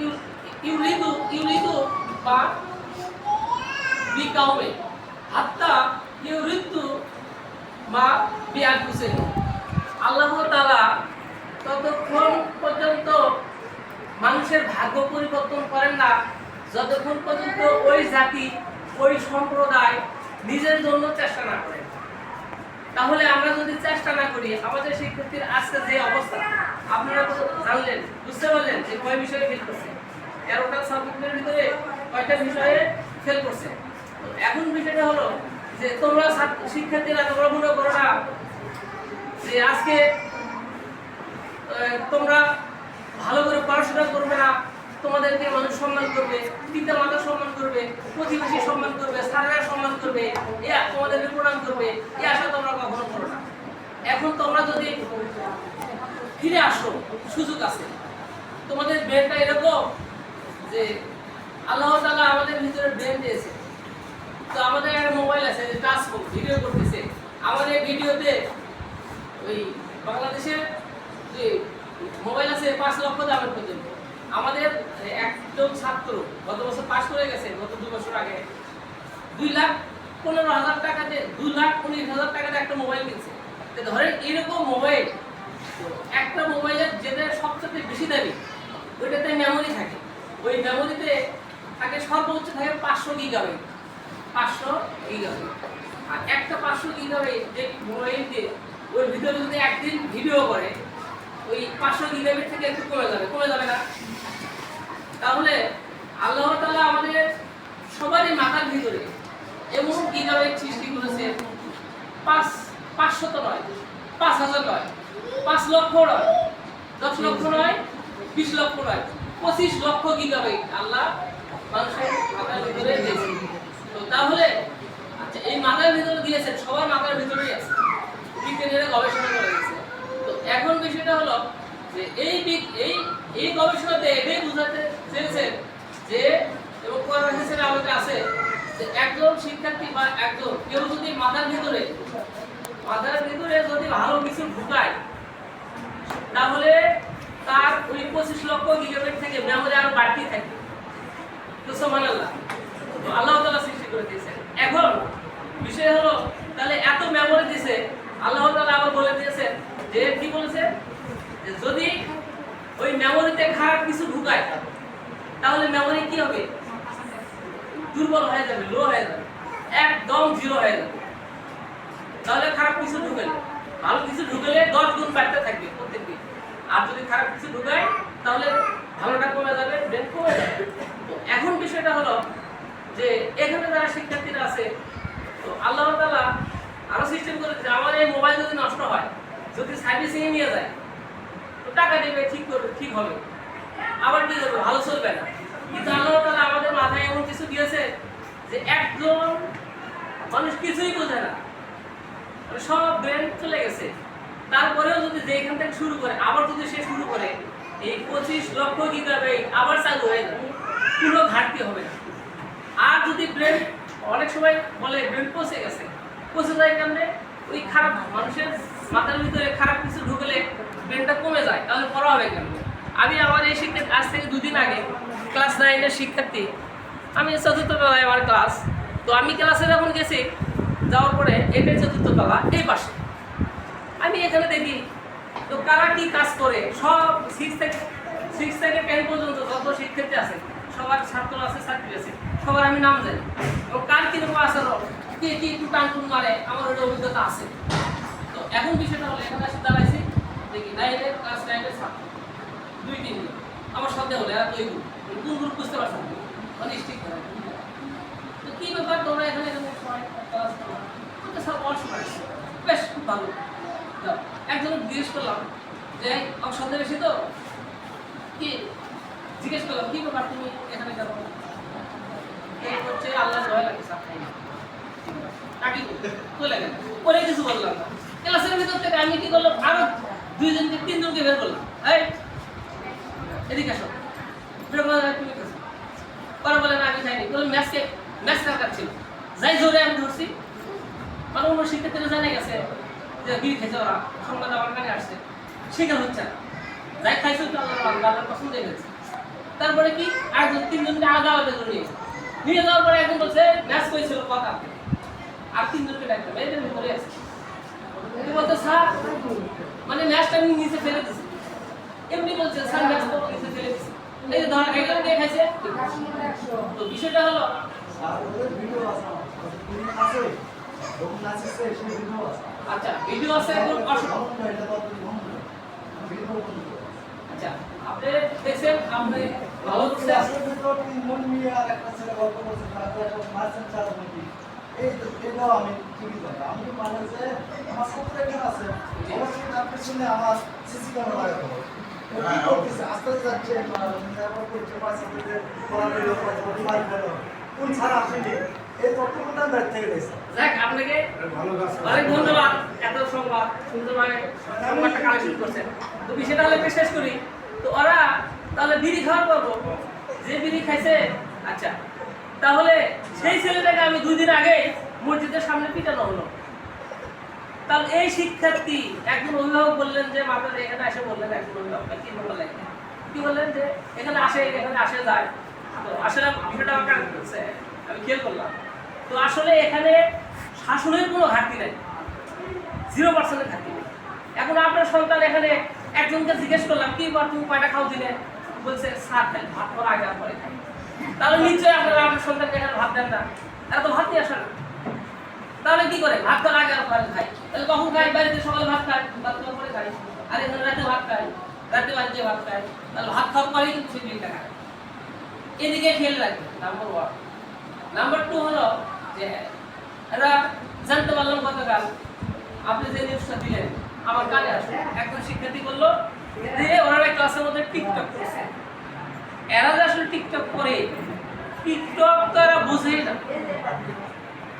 You- ইউরিদু ইউরিদু বা মানুষের ভাগ্য পরিবর্তন করেন না। যতক্ষণ পর্যন্ত ওই জাতি, ওই সম্প্রদায় নিজের জন্য চেষ্টা না করে। তাহলে আমরা যদি চেষ্টা না করি, আমাদের শিক্ষার্থীর আজকে যে অবস্থা, আপনারা তো জানলেন, বুঝতে পারলেন যে কয় বিষয়ে ফেল করছে। তেরোটা সাবজেক্টের ভিতরে কয়টা বিষয়ে ফেল করছে। এখন বিষয়টা হলো যে তোমরা শিক্ষার্থীরা তোমরা মনে করো না যে আজকে তোমরা ভালো করে পড়াশোনা করবে না, তোমাদেরকে মানুষ সম্মান করবে, পিতা মাতা সম্মান করবে, প্রতিবেশী সম্মান করবে, স্যারেরা সম্মান করবে এ তোমাদেরকে প্রণাম করবে এ আশা তোমরা কখনো করো না। এখন তোমরা যদি ফিরে আসো, সুযোগ আছে। তোমাদের ব্রেনটা এরকম যে আল্লাহ তাআলা আমাদের ভিতরে ব্রেন দিয়েছে। তো আমাদের একটা মোবাইল আছে, যে টাচ ভিডিও করতেছে। আমাদের ভিডিওতে ওই বাংলাদেশের যে মোবাইল আছে, পাঁচ লক্ষ দামের পর্যন্ত আমাদের একজন ছাত্র গত বছর পাশ করে গেছে, গত দু বছর আগে। দুই লাখ পনেরো হাজার টাকাতে দুই লাখ উনিশ হাজার টাকাতে একটা মোবাইল কিনছে। ধরেন এরকম মোবাইল একটা মোবাইলের যেটা সবচেয়ে বেশি দামি, ওইটাতে মেমোরি থাকে। ওই মেমোরিতে থাকে সর্বোচ্চ থাকে পাঁচশো গিগাবাইট পাঁচশো গিগাবাইট আর একটা পাঁচশো গিগাবাইট যে মোবাইল ওর ভিতরে যদি একদিন ভিডিও করে, ওই পাঁচশো গিগাবাইট থেকে একটু কমে যাবে কমে যাবে না? তাহলে আল্লাহ তাআলা আমাদের সবারই মাথার ভিতরে এমন গিগাবাইট সৃষ্টি করেছে পাঁচ, পাঁচশত নয়, পাঁচ হাজার নয়। পাঁচ লক্ষ নয়, দশ লক্ষ নয়, বিশ লক্ষ নয়, পঁচিশ লক্ষ গিগাবাইট আল্লাহ তো তাহলে আচ্ছা এই মাথার ভিতরে দিয়েছেন, সবার মাথার ভিতরেই আছে। বিজ্ঞানীরা গবেষণা করে গেছে তো এখন বিষয়টা হলো যে এই এই এই গবেষণাতে এটাই বোঝাতে চেয়েছেন যে, এবং আছে যে একজন শিক্ষার্থী বা একজন কেউ যদি মাথার ভিতরে মাথার ভিতরে যদি ভালো কিছু ঢুকায় তাহলে তার ওই পঁচিশ লক্ষ গিগাবাইট থেকে মেমোরি আরও বাড়তি থাকে তো সমান আল্লাহ আল্লাহ তাআলা সৃষ্টি করে দিয়েছেন। এখন বিষয় হলো, তাহলে এত মেমোরি দিয়েছে আল্লাহ তাআলা আবার বলে দিয়েছেন যে, কি বলেছে? যদি ওই মেমোরিতে খারাপ কিছু ঢুকায়, তাহলে মেমোরি কি হবে? দুর্বল হয়ে যাবে লো হয়ে যাবে, একদম জিরো হয়ে যাবে। তাহলে খারাপ কিছু ঢুকালে ভালো কিছু ঢুকালে দশ গুণ বাড়তে থাকবে প্রত্যেকদিন। আর যদি খারাপ কিছু ঢুকায়, তাহলে ভালোটা কমে যাবে ব্রেন কমে যাবে। এখন বিষয়টা হলো যে এখানে যারা শিক্ষার্থীরা আছে, তো আল্লাহ তাআলা আরও সিস্টেম করেছে আমার এই মোবাইল যদি নষ্ট হয়, যদি সার্ভিসিং নিয়ে যায়, তো টাকা দেবে, ঠিক করবে, ঠিক হবে। আবার কি করবে? ভালো চলবে না। কিন্তু আল্লাহ তাআলা আমাদের মাথায় এমন কিছু দিয়েছে যে একজন মানুষ কিছুই বোঝে না। মানে সব ব্রেন চলে গেছে। তারপরেও যদি যে এখান থেকে শুরু করে, আবার যদি সে শুরু করে, এই পঁচিশ লক্ষ গিগাবাইট আবার চালু হয়ে যাবে। কোনো ঘাটতি হবে না। আর যদি ব্রেন, অনেক সময় বলে ব্রেন পচে গেছে। পচে যায় কেমনে? ওই খারাপ মানুষের মাথার ভিতরে খারাপ কিছু ঢুকলে ব্রেনটা কমে যায়। তাহলে পড়া হবে কেন আমি আমার এই শিক্ষার্থী আজ থেকে দুদিন আগে ক্লাস নাইনের শিক্ষার্থী। আমি চতুর্থ তলায় আমার ক্লাস। তো আমি ক্লাসে যখন গেছি, যাওয়ার পরে এটাই চতুর্থ তলা এই পাশে। আমি এখানে দেখি, তো কারা কি কাজ করে? সব সিক্স থেকে সিক্স থেকে টেন পর্যন্ত যত শিক্ষার্থী আছে, সবার ছাত্র আছে, ছাত্রী আছে, সবার আমি নাম জানি। এবং কার কীরকম আচরণ কে কি একটু টান টুন মারে? আমার ওটা অভিজ্ঞতা আছে। তো এখন বিষয়টা হলো, এখানে এসে দাঁড়াইছি, দেখি নাইনের ক্লাস নাইনের ছাত্র। দুই, তিন। আমার সাথে হলো, এরা দুই গ্রুপ কোন গ্রুপ বুঝতে পারছেন? মানে স্টিক তো কি ব্যাপার তোমরা এখানে এরকম সময় ক্লাস করো? সব অসময় বেশ, খুব ভালো। একজন জিজ্ঞেস করলাম যে বেশি তো? কি? জিজ্ঞেস করলাম ব্যাপার তুমি এখানে আমি কি করলাম? আরও তিনজনকে করলাম। এদিকে বের করে দাও, তুমি কাছে। পরে বলে আমি ম্যাচকে ম্যাচ ছিল। যাই জোরে আমি ধরছি। মানে অন্য শিক্ষার্থীরা জানা গেছে। খেয়েছে ওরা, সংবাদ আমার আসছে। হচ্ছে না? যাই খাইছে তো পছন্দ হয়ে গেছে তারপরে কি? একজন তিনজনকে আলাদা আলাদা করে নিয়ে গেছে। নিয়ে যাওয়ার পরে একজন বলছে, ম্যাচ করেছিল কথা আর তিনজনকে ডাকলাম এই যে ভিতরে স্যার মানে ম্যাচটা আমি নিচে ফেলে দিছি। এমনি বলছে, স্যার, ম্যাচ তো নিচে ফেলে দিছি। এই ধর এখানে দিয়ে খাইছে? তো বিষয়টা হলো আচ্ছা ভিডিও আছে এখন অসুবিধা আচ্ছা আপনি দেখছেন আপনি ভালো করছে আমি টিভি দেখা আমি মানে যে আমার সত্তর এখানে আছে আমার সঙ্গে আপনার আমার সিসি ক্যামেরা লাগাতে হবে আস্তে আস্তে যাচ্ছে তারপর করছে পাশে থেকে পড়ালে মাইক বলো কোন ছাড়া আসেনি। এই খাইছে আচ্ছা তাহলে সেই ছেলেটাকে আমি দুই দিন আগে মসজিদের সামনে পিটানো হলো। তাহলে এই শিক্ষার্থী, একজন অভিভাবক বললেন যে মাতার এখানে এসে বললেন একজন অভিভাবক কি বললেন কি বললেন যে, এখানে আসে এখানে আসে, যায়। তো আসলে বিষয়টা আমার কানে আমি খেয়াল করলাম। তো আসলে এখানে শাসনের কোনো ঘাটতি নাই। জিরো পার্সেন্টের ঘাটতি নেই। এখন আপনার সন্তান এখানে একজনকে জিজ্ঞেস করলাম, কি বার তুমি কয়টা খাও দিলে? বলছে সাত খাই, ভাত পর আগে আর পরে খাই। তাহলে নিশ্চয়ই আপনারা আপনার সন্তানকে এখানে ভাত দেন না। এরা তো ভাত নিয়ে আসে না। তাহলে কি করে? ভাত খাওয়ার আগে পরে খাই। তাহলে কখন খাই? বাড়িতে সকালে ভাত খাই ভাত খাওয়ার পরে খাই আর এখানে রাতে ভাত খাই রাতে বাড়িতে ভাত খাই তাহলে ভাত খাওয়ার পরেই কিন্তু সেই দিনটা খায়। এদিকে খেয়াল রাখবে নাম্বার ওয়ান নাম্বার টু হলো জানতে পারলাম গতকাল আপনি যে নিউজটা দিলেন, আমার কানে আসলো। একজন শিক্ষার্থী বলল যে ওনারা ক্লাসের মধ্যে টিকটক করছে। এরা যে আসলে টিকটক করে টিকটক তো এরা বোঝেই না।